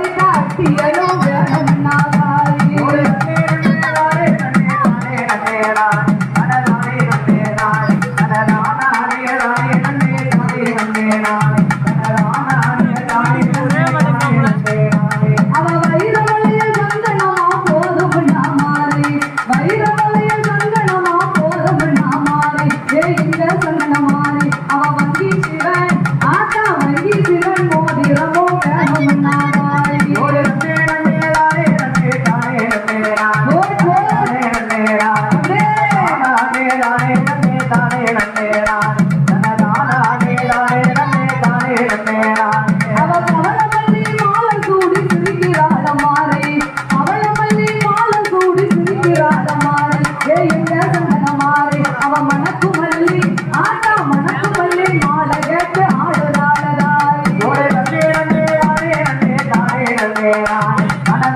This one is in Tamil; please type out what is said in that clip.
போட்டு காட்டியலும் தானே